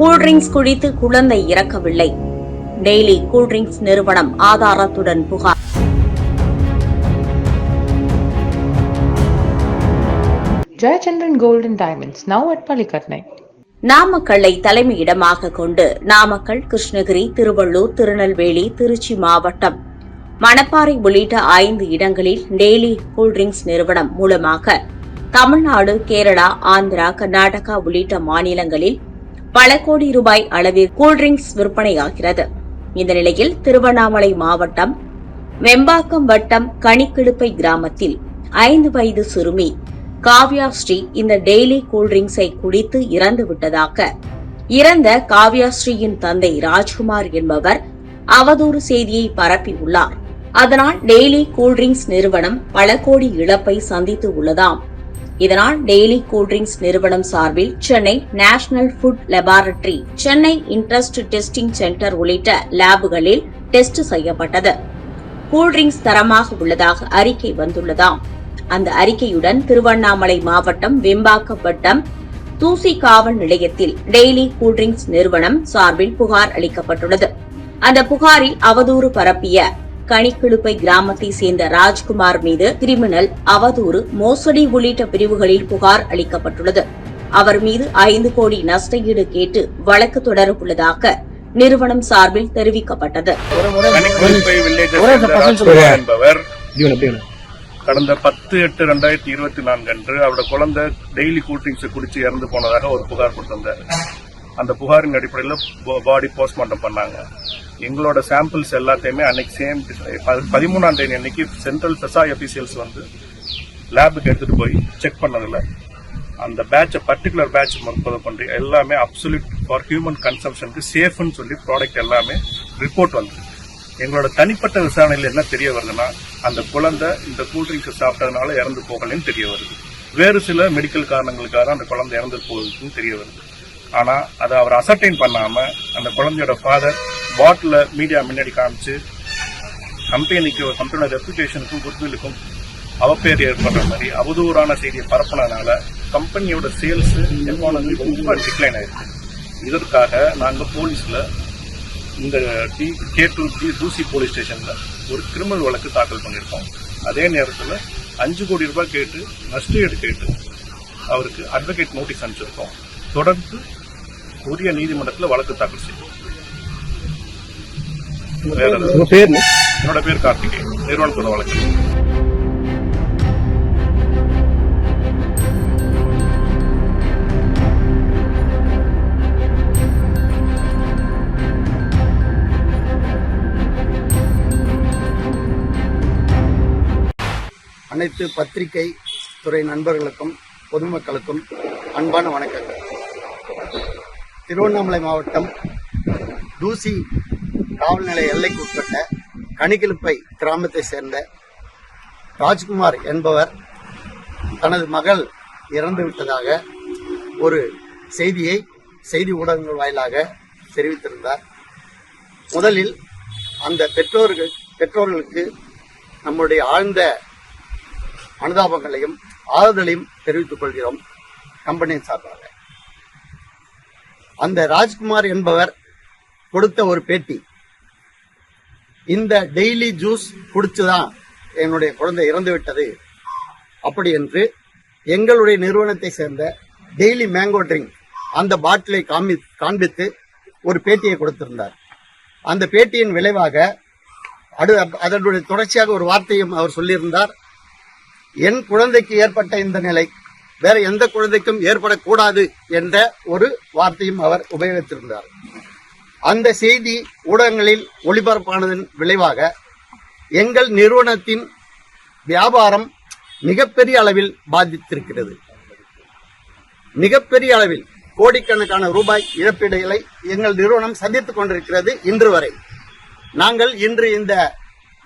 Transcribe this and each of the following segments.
Cool drinks குடித்து குழந்தை இறக்கவில்லை. Daily cool drinks நிறுவனம் ஆதாரத்துடன் புகார். Gold and Diamonds, now at Palikatnai. நாமக்கல்லை தலைமையிடமாக கொண்டு நாமக்கல் கிருஷ்ணகிரி திருவள்ளூர் திருநெல்வேலி திருச்சி மாவட்டம். மணப்பாறை உள்ளிட்ட ஐந்து இடங்களில் டெய்லி கூல்ட்ரிங்க்ஸ் நிறுவனம் மூலமாக தமிழ்நாடு கேரளா ஆந்திரா கர்நாடகா உள்ளிட்ட மாநிலங்களில் பல கோடி ரூபாய் அளவில் கூல்ட்ரிங்க்ஸ் விற்பனையாகிறது. இந்த நிலையில் திருவண்ணாமலை மாவட்டம் வெம்பாக்கம் வட்டம் கனிக்கிழுப்பை கிராமத்தில் ஐந்து வயது சிறுமி காவ்யா ஸ்ரீ இந்த டெய்லி கூல்ட்ரிங்க்ஸை குடித்து இறந்து விட்டதாக இறந்த காவ்யா ஸ்ரீயின் தந்தை ராஜ்குமார் என்பவர் அவதூறு செய்தியை பரப்பியுள்ளார். அதனால் டெய்லி கூல்ட்ரிங்க்ஸ் நிறுவனம் பல கோடி இழப்பை சந்தித்து உள்ளதாம். இதனால் டெய்லி கூல்ட்ரிங்க்ஸ் நிறுவனம் சார்பில் Chennai national food laboratory Chennai interest testing centre உள்ளிட்ட லேபுகளில் டெஸ்ட் செய்யப்பட்டது. கூல்ட்ரிங்க்ஸ் தரமாக உள்ளதாக அறிக்கை வந்துள்ளதாம். அந்த அறிக்கையுடன் திருவண்ணாமலை மாவட்டம் வெம்பாக்கப்பட்டம் தூசி காவல் நிலையத்தில் டெய்லி கூல்ட்ரிங்க்ஸ் நிறுவனம் சார்பில் புகார் அளிக்கப்பட்டுள்ளது. அந்த புகாரில் அவதூறு பரப்பிய கனிக்கிழுப்பை கிராமத்தை சேர்ந்த ராஜ்குமார் மீது கிரிமினல் அவதூறு மோசடி உள்ளிட்ட பிரிவுகளில் புகார் அளிக்கப்பட்டுள்ளது. அவர் மீது ஐந்து கோடி நஷ்டஈடு கேட்டு வழக்கு தொடரவுள்ளதாக நிறுவனம் சார்பில் தெரிவிக்கப்பட்டது. கடந்த பத்து எட்டு ரெண்டாயிரத்தி இருபத்தி நான்கு அன்று அவரோட குழந்தை டெய்லி கூல்ட்ரிங்க்ஸ் குடிச்சு இறந்து போனதாக ஒரு புகார் கொடுத்திருந்தார். அந்த புகாரின் அடிப்படையில் பாடி போஸ்ட்மார்ட்டம் பண்ணாங்க. எங்களோட சாம்பிள்ஸ் எல்லாத்தையுமே அன்னைக்கு சேம் பதிமூணாம் தேதி அன்னைக்கு சென்ட்ரல் ஃபெசாய் அபிஷியல்ஸ் வந்து லேபுக்கு எடுத்துகிட்டு போய் செக் பண்ணதில் அந்த பேட்சை பர்டிகுலர் பேட்ச் முதல் பண்ணி எல்லாமே அப்சல்யூட் ஃபார் ஹியூமன் கன்சம்ஷனுக்கு சேஃப்னு சொல்லி ப்ராடக்ட் எல்லாமே ரிப்போர்ட் வந்து எங்களோட தனிப்பட்ட விசாரணையில் என்ன தெரிய வருதுன்னா அந்த குழந்தை இந்த கூல்ட்ரிங்க்ஸ் சாப்பிட்டதுனால இறந்து போகலன்னு தெரிய வருது. வேறு சில மெடிக்கல் காரணங்களுக்காக அந்த குழந்தை இறந்து போகுதுன்னு தெரிய வருது. ஆனால் அதை அவர் அசர்டைன் பண்ணாமல் அந்த குழந்தையோட ஃபாதர் பாட்டில் மீடியா முன்னாடி காமிச்சு கம்பெனிக்கு ஒரு கம்பெனியோட ரெப்புடேஷனுக்கும் குட்வில்லுக்கும் அவப்பேர் ஏற்படுற மாதிரி அவதூறான செய்தியை பரப்புனதுனால கம்பெனியோட சேல்ஸ் எக்கானமி ரொம்ப டிக்ளைன் ஆயிருக்கு. இதற்காக நாங்கள் போலீஸில் இந்த டி கே டூ டி தூசி போலீஸ் ஸ்டேஷனில் ஒரு கிரிமினல் வழக்கு தாக்கல் பண்ணியிருக்கோம். அதே நேரத்தில் அஞ்சு கோடி ரூபாய் கேட்டு நஷ்டஈடு கேட்டு அவருக்கு அட்வொகேட் நோட்டீஸ் அனுப்பிச்சிருக்கோம். தொடர்ந்து உரிய நீதிமன்றத்தில் வழக்கு தாக்கல் செய்யும் உங்க பேர் என்னோட பேர் கார்த்திகே நிறுவனத்தோட வழக்கு. அனைத்து பத்திரிகை துறை நண்பர்களுக்கும் பொதுமக்களுக்கும் அன்பான வணக்கங்கள். திருவண்ணாமலை மாவட்டம் தூசி காவல் நிலைய எல்லைக்குட்பட்ட கிராமத்தை சேர்ந்த ராஜ்குமார் என்பவர் தனது மகள் இறந்து விட்டதாக ஒரு செய்தியை செய்தி ஊடகங்கள் வாயிலாக தெரிவித்திருந்தார். முதலில் அந்த பெற்றோர்கள் பெற்றோர்களுக்கு நம்முடைய ஆழ்ந்த அனுதாபங்களையும் ஆறுதலையும் தெரிவித்துக் கொள்கிறோம் கம்பெனியின் சார்பாக. அந்த ராஜ்குமார் என்பவர் கொடுத்த ஒரு பேட்டி இந்த டெய்லி ஜூஸ் குடிச்சுதான் என்னுடைய குழந்தை இறந்து விட்டது. அப்படி என்று எங்களுடைய நிறுவனத்தை சேர்ந்த டெய்லி மேங்கோ ட்ரிங்க் அந்த பாட்டிலை காமி காண்பித்து ஒரு பேட்டியை கொடுத்திருந்தார். அந்த பேட்டியின் விளைவாக அடு அதனுடைய தொடர்ச்சியாக ஒரு வார்த்தையும் அவர் சொல்லியிருந்தார். என் குழந்தைக்கு ஏற்பட்ட இந்த நிலை வேற எந்த குழந்தைக்கும் ஏற்படக்கூடாது என்ற ஒரு வார்த்தையும் அவர் உபயோகித்திருந்தார். அந்த செய்தி ஊடகங்களில் ஒளிபரப்பானதன் விளைவாக எங்கள் நிறுவனத்தின் வியாபாரம் மிகப்பெரிய அளவில் பாதித்திருக்கிறது. மிகப்பெரிய அளவில் கோடிக்கணக்கான ரூபாய் இழப்பீடுகளை எங்கள் நிறுவனம் சந்தித்துக் கொண்டிருக்கிறது இன்று வரை. நாங்கள் இன்று இந்த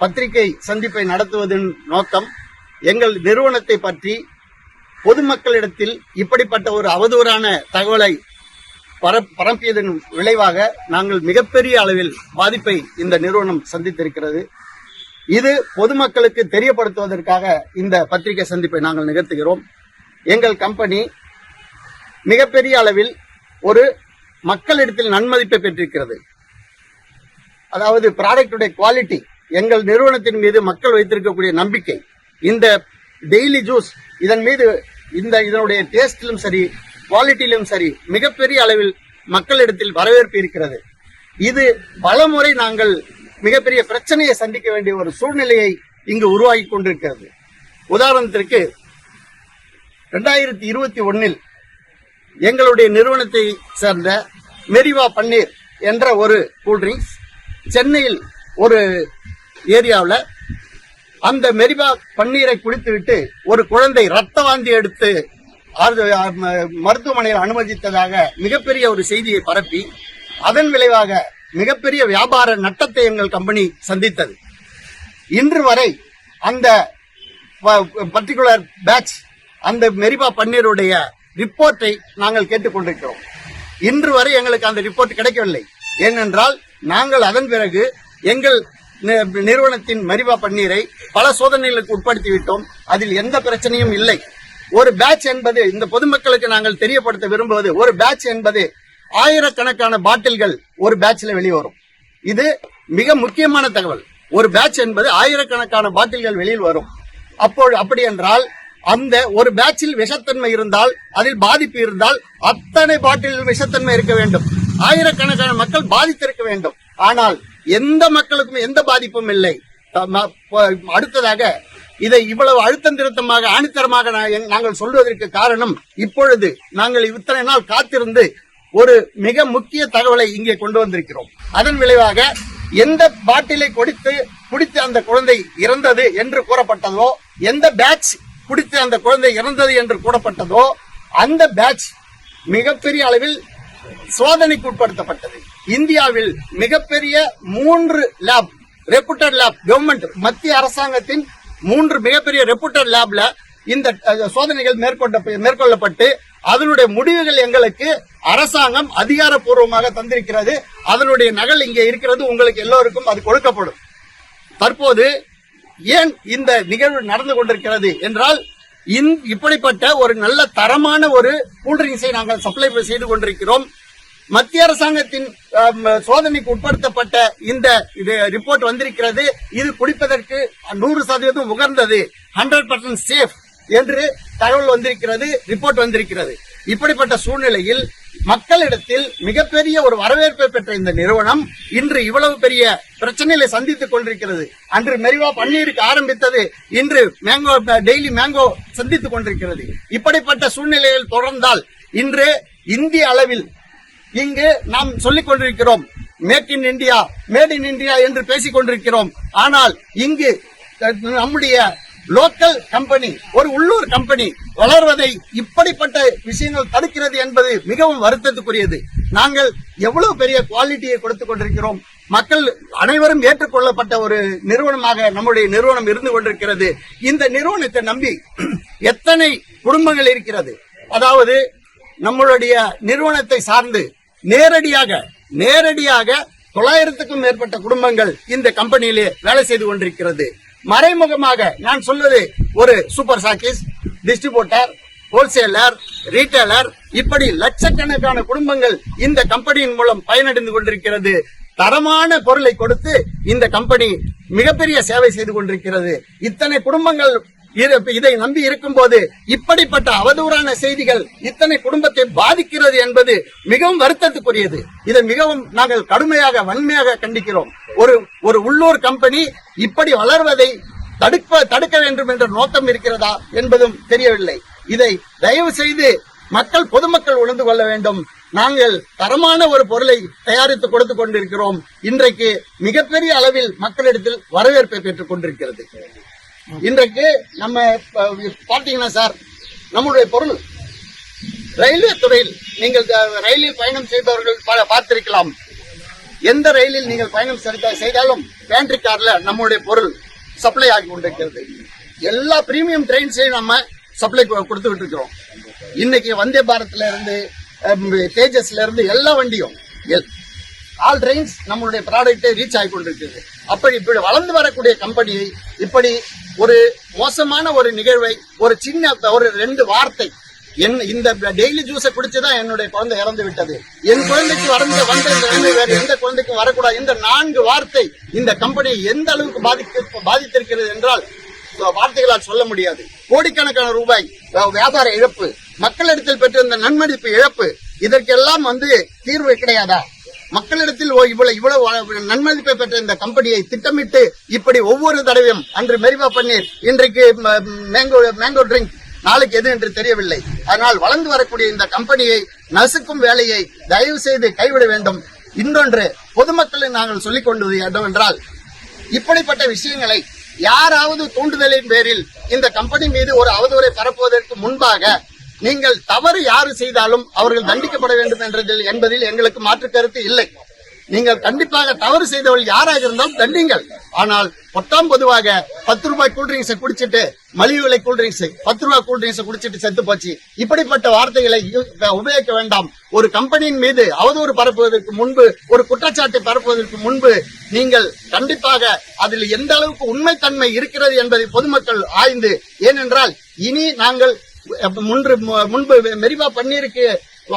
பத்திரிகை சந்திப்பை நடத்துவதன் நோக்கம் எங்கள் நிறுவனத்தை பற்றி பொதுமக்களிடத்தில் இப்படிப்பட்ட ஒரு அவதூறான தகவலை பரப்பியதன் விளைவாக நாங்கள் மிகப்பெரிய அளவில் பாதிப்பை இந்த நிறுவனம் சந்தித்திருக்கிறது. இது பொதுமக்களுக்கு தெரியப்படுத்துவதற்காக இந்த பத்திரிகை சந்திப்பை நாங்கள் நிகழ்த்துகிறோம். எங்கள் கம்பெனி மிகப்பெரிய அளவில் ஒரு மக்களிடத்தில் நன்மதிப்பை பெற்றிருக்கிறது. அதாவது ப்ராடக்டுடைய குவாலிட்டி எங்கள் நிறுவனத்தின் மீது மக்கள் வைத்திருக்கக்கூடிய நம்பிக்கை இந்த டெய்லி ஜூஸ் இதன் மீது இந்த இதனுடைய டேஸ்டிலும் சரி குவாலிட்டியிலும் சரி மிகப்பெரிய அளவில் மக்களிடத்தில் வரவேற்பு இருக்கிறது. இது பலமுறை நாங்கள் மிகப்பெரிய பிரச்சனையை சந்திக்க வேண்டிய ஒரு சூழ்நிலையை இங்கு உருவாகி கொண்டிருக்கிறது. உதாரணத்திற்கு ரெண்டாயிரத்தி இருபத்தி ஒன்னில் எங்களுடைய நிறுவனத்தை சேர்ந்த மெரிவா பன்னீர் என்ற ஒரு கூல்ட்ரிங்க்ஸ் சென்னையில் ஒரு ஏரியாவில் அந்த மெரிவா பன்னீரை குடித்துவிட்டு ஒரு குழந்தை ரத்த வாந்தி எடுத்து மருத்துவமனையில் அனுமதித்ததாக மிகப்பெரிய ஒரு செய்தியை பரப்பி அதன் விளைவாக மிகப்பெரிய வியாபார நட்டத்தை எங்கள் கம்பெனி சந்தித்தது. இன்று வரை அந்த பர்டிகுலர் பேட்ச் அந்த மெரிபா பன்னீருடைய ரிப்போர்ட்டை நாங்கள் கேட்டுக்கொண்டிருக்கிறோம். இன்று வரை எங்களுக்கு அந்த ரிப்போர்ட் கிடைக்கவில்லை. ஏனென்றால் நாங்கள் அதன் பிறகு எங்கள் நிறுவனத்தின் மரிவா பன்னீரை பல சோதனைகளுக்கு உட்படுத்திவிட்டோம். அதில் எந்த பிரச்சனையும் இல்லை. ஒரு பேட்ச் என்பது இந்த பொதுமக்களுக்கு நாங்கள் தெரியப்படுத்த விரும்புவது ஒரு பேட்ச் என்பது ஆயிரக்கணக்கான பாட்டில்கள் ஒரு பேட்ச்ல வெளிவரும். இது மிக முக்கியமான தகவல். ஒரு பேட்ச் என்பது ஆயிரக்கணக்கான பாட்டில்கள் வெளியில் வரும். அப்போது அப்படி என்றால் அந்த ஒரு பேட்சில் விஷத்தன்மை இருந்தால் அதில் பாதிப்பு இருந்தால் அத்தனை பாட்டில் விஷத்தன்மை இருக்க வேண்டும். ஆயிரக்கணக்கான மக்கள் பாதித்திருக்க வேண்டும். ஆனால் எந்த மக்களுக்கும் எந்த பாதிப்பும் இல்லை. அடுத்ததாக இதை இவ்வளவு அழுத்தம் திருத்தமாக ஆணித்தரமாக நாங்கள் சொல்வதற்கு காரணம் இப்பொழுது நாங்கள் இத்தனை நாள் காத்திருந்து ஒரு மிக முக்கிய தகவலை இங்கே கொண்டு வந்திருக்கிறோம். அதன் விளைவாக எந்த பாட்டிலை கொடுத்து குடித்து அந்த குழந்தை இறந்தது என்று கூறப்பட்டதோ எந்த பேட்ச் குடித்து அந்த குழந்தை இறந்தது என்று கூறப்பட்டதோ அந்த பேட்ச் மிகப்பெரிய அளவில் சோதனைக்கு உட்படுத்தப்பட்டது. இந்தியாவில் மிகப்பெரிய மூன்று லேப் ரெப்புட்டட் லேப் கவர்மெண்ட் மத்திய அரசாங்கத்தின் மூன்று மிகப்பெரிய ரெப்யூட்டட் லேப்ல இந்த சோதனைகள் மேற்கொண்ட மேற்கொள்ளப்பட்டு அதனுடைய முடிவுகள் எங்களுக்கு அரசாங்கம் அதிகாரப்பூர்வமாக தந்திருக்கிறது. அதனுடைய நகல் இங்கே இருக்கிறது. உங்களுக்கு எல்லோருக்கும் அது கொடுக்கப்படும். தற்போது ஏன் இந்த நிகழ்வு நடந்து கொண்டிருக்கிறது என்றால் இப்படிப்பட்ட ஒரு நல்ல தரமான ஒரு கூல்ட்ரிங்ஸை நாங்கள் சப்ளை செய்து கொண்டிருக்கிறோம். மத்திய அரசாங்கத்தின் சோதனைக்கு உட்படுத்தப்பட்ட இந்த இது ரிப்போர்ட் வந்திருக்கிறது. இது குடிப்பதற்கு நூறு சதவீதம் உகந்தது. ஹண்ட்ரட் பர்சன்ட் சேஃப் என்று தகவல் வந்திருக்கிறது ரிப்போர்ட் வந்திருக்கிறது. இப்படிப்பட்ட சூழ்நிலையில் மக்களிடத்தில் மிகப்பெரிய ஒரு வரவேற்பை பெற்ற இந்த நிறுவனம் இன்று இவ்வளவு பெரிய பிரச்சனைகளை சந்தித்துக் கொண்டிருக்கிறது. அன்று மெரிவா பன்னீருக்கு ஆரம்பித்தது. இன்று மேங்கோ டெய்லி மேங்கோ சந்தித்துக் கொண்டிருக்கிறது. இப்படிப்பட்ட சூழ்நிலையில் தொடர்ந்தால் இன்று இந்திய அளவில் இங்கு நாம் சொல்லிக் கொண்டிருக்கிறோம் make in India made in India என்று பேசிக் கொண்டிருக்கிறோம். ஆனால் இங்கு நம்முடைய லோக்கல் கம்பெனி ஒரு உள்ளூர் கம்பெனி வளர்வதை இப்படிப்பட்ட விஷயங்கள் தடுக்கிறது என்பது மிகவும் வருத்தத்துக்குரியது. நாங்கள் எவ்வளவு பெரிய குவாலிட்டியை கொடுத்துக் கொண்டிருக்கிறோம். மக்கள் அனைவரும் ஏற்றுக்கொள்ளப்பட்ட ஒரு நிறுவனமாக நம்முடைய நிறுவனம் இருந்து கொண்டிருக்கிறது. இந்த நிறுவனத்தை நம்பி எத்தனை குடும்பங்கள் இருக்கிறது? அதாவது நம்மளுடைய நிறுவனத்தை சார்ந்து நேரடியாக நேரடியாக தொள்ளாயிரத்துக்கும் மேற்பட்ட குடும்பங்கள் இந்த கம்பெனியிலே வேலை செய்து கொண்டிருக்கிறது. மறைமுகமாக நான் சொல்வது ஒரு super stockist distributor wholesaler retailer இப்படி லட்சக்கணக்கான குடும்பங்கள் இந்த கம்பெனியின் மூலம் பயனடைந்து கொண்டிருக்கிறது. தரமான பொருளை கொடுத்து இந்த கம்பெனி மிகப்பெரிய சேவை செய்து கொண்டிருக்கிறது. இத்தனை குடும்பங்கள் இதை நம்பி இருக்கும் போது இப்படிப்பட்ட அவதூறான செய்திகள் இத்தனை குடும்பத்தை பாதிக்கிறது என்பது மிகவும் வருத்தத்துக்குரியது. இதை மிகவும் நாங்கள் கடுமையாக வன்மையாக கண்டிக்கிறோம். ஒரு ஒரு உள்ளூர் கம்பெனி இப்படி வளர்வதை தடுக்க தடுக்க வேண்டும் என்ற நோக்கம் இருக்கிறதா என்பதும் தெரியவில்லை. இதை தயவு செய்து மக்கள் பொதுமக்கள் உணர்ந்து கொள்ள வேண்டும். நாங்கள் தரமான ஒரு பொருளை தயாரித்து கொடுத்து கொண்டிருக்கிறோம். இன்றைக்கு மிகப்பெரிய அளவில் மக்களிடத்தில் வரவேற்பை பெற்றுக் கொண்டிருக்கிறது. இன்றைக்கு நம்ம பார்த்தீங்கன்னா சார் நம்மளுடைய பொருள். ரயில்வே துறையில் நீங்கள் ரயிலில் பயணம் செய்பவர்கள் பார்த்திருக்கலாம். எந்த ரயிலில் நீங்கள் பயணம் செய்தாலும் பேண்ட்ரி கார்ல நம்மளுடைய பொருள் சப்ளை ஆகி கொண்டிருக்கிறது. எல்லா பிரீமியம் ட்ரெயின்ஸையும் நம்ம சப்ளை கொடுத்து இருக்கிறோம் இன்னைக்கு வந்தே பாரத்ல இருந்து தேஜஸ்ல இருந்து எல்லா வண்டியும் எல்- ஆல் ட்ரெயின்ஸ் நம்மளுடைய ப்ராடக்ட்டை ரீச் ஆகி கொண்டிருக்கிறது. அப்படி இப்படி வளர்ந்து வரக்கூடிய கம்பெனியை இப்படி ஒரு மோசமான ஒரு நிகழ்வை ஒரு சின்ன ஒரு ரெண்டு வார்த்தை. என் இந்த டெய்லி ஜூஸை குடிச்சுதான் என்னுடைய குழந்தை இறந்து விட்டது. என் குழந்தைக்கு வந்த வந்த இந்த வேற எந்த குழந்தைக்கும் வரக்கூடாது. இந்த நான்கு வார்த்தை இந்த கம்பெனியை எந்த அளவுக்கு பாதிக்க பாதித்திருக்கிறது என்றால் வார்த்தைகளால் சொல்ல முடியாது. கோடிக்கணக்கான ரூபாய் வியாபார இழப்பு மக்களிடத்தில் பெற்றிருந்த நன்மதிப்பு இழப்பு இதற்கெல்லாம் வந்து தீர்வு கிடையாதா? மக்களிடத்தில் ஓ- இவ்வளவு இவ்வளவு நன்மதிப்பை பெற்ற இந்த கம்பெனியை திட்டமிட்டு இப்படி ஒவ்வொரு தடவையும் அன்று மெரிவா பன்னீர் இன்றைக்கு மேங்கோ மேங்கோ ட்ரிங்க் நாளைக்கு எது என்று தெரியவில்லை. அதனால் வளர்ந்து வரக்கூடிய இந்த கம்பெனியை நசுக்கும் வேலையை தயவு செய்து கைவிட வேண்டும். இன்னொன்று பொதுமக்களை நாங்கள் சொல்லிக் கொண்டது என்னவென்றால் இப்படிப்பட்ட விஷயங்களை யாராவது தூண்டுதலின் பேரில் இந்த கம்பெனி மீது ஒரு அவதூறை பரப்புவதற்கு முன்பாக நீங்கள் தவறு யாரு செய்தாலும் அவர்கள் தண்டிக்கப்பட வேண்டும் என்றதில் என்பதில் எங்களுக்கு மாற்று கருத்து இல்லை. நீங்கள் கண்டிப்பாக தவறு செய்தவர்கள் யாராக இருந்தாலும் தண்டிங்கள். ஆனால் பொத்தாம் பொதுவாக பத்து ரூபாய் கூல்ட்ரிங்க்ஸை குடிச்சிட்டு மலிவு விலை கூல்ட்ரிங்க்ஸ் பத்து ரூபாய் கூல்ட்ரிங்க்ஸை குடிச்சிட்டு செத்து போச்சு. இப்படிப்பட்ட வார்த்தைகளை உபயோகிக்க வேண்டாம். ஒரு கம்பெனியின் மீது அவதூறு பரப்புவதற்கு முன்பு ஒரு குற்றச்சாட்டை பரப்புவதற்கு முன்பு நீங்கள் கண்டிப்பாக அதில் எந்த அளவுக்கு உண்மைத்தன்மை இருக்கிறது என்பதை பொதுமக்கள் ஆய்ந்து ஏனென்றால் இனி நாங்கள் முன்று முன்பு மெரிவா பன்னீருக்கு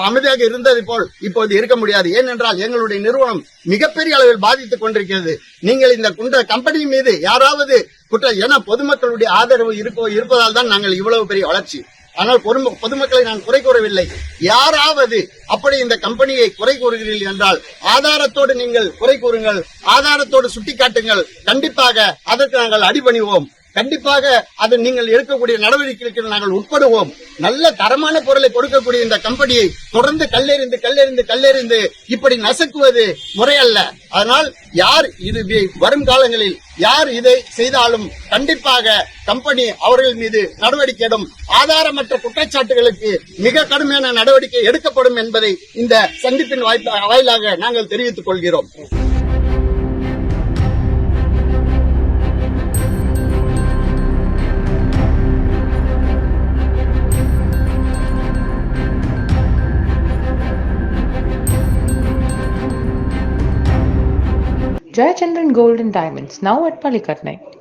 அமைதியாக இருந்தது போல் இப்போது இருக்க முடியாது. ஏனென்றால் எங்களுடைய நிறுவனம் மிகப்பெரிய அளவில் பாதித்துக் கொண்டிருக்கிறது. நீங்கள் இந்த குன்ற கம்பெனி மீது யாராவது குற்ற என பொதுமக்களுடைய ஆதரவு இருக்கோ இருப்பதால் தான் நாங்கள் இவ்வளவு பெரிய வளர்ச்சி. ஆனால் பொதுமக்களை நான் குறை கூறவில்லை. யாராவது அப்படி இந்த கம்பெனியை குறை கூறுகிறீர்கள் என்றால் ஆதாரத்தோடு நீங்கள் குறை கூறுங்கள் ஆதாரத்தோடு சுட்டிக்காட்டுங்கள். கண்டிப்பாக அதற்கு நாங்கள் அடிபணிவோம். கண்டிப்பாக அது நீங்கள் எடுக்கக்கூடிய நடவடிக்கைகளுக்கு நாங்கள் உட்படுவோம். நல்ல தரமான பொருளை கொடுக்கக்கூடிய இந்த கம்பெனியை தொடர்ந்து கல்லெறிந்து கல்லெறிந்து கல்லெறிந்து இப்படி நசுக்குவது முறையல்ல. அதனால் யார் இது வரும் காலங்களில் யார் இதை செய்தாலும் கண்டிப்பாக கம்பெனி அவர்கள் மீது நடவடிக்கை எடும். ஆதாரமற்ற குற்றச்சாட்டுகளுக்கு மிக கடுமையான நடவடிக்கை எடுக்கப்படும் என்பதை இந்த சந்திப்பின் வாய்ப்பா- வாயிலாக நாங்கள் தெரிவித்துக் கொள்கிறோம். Jayachandran Gold and Diamonds, now at Palikatnai.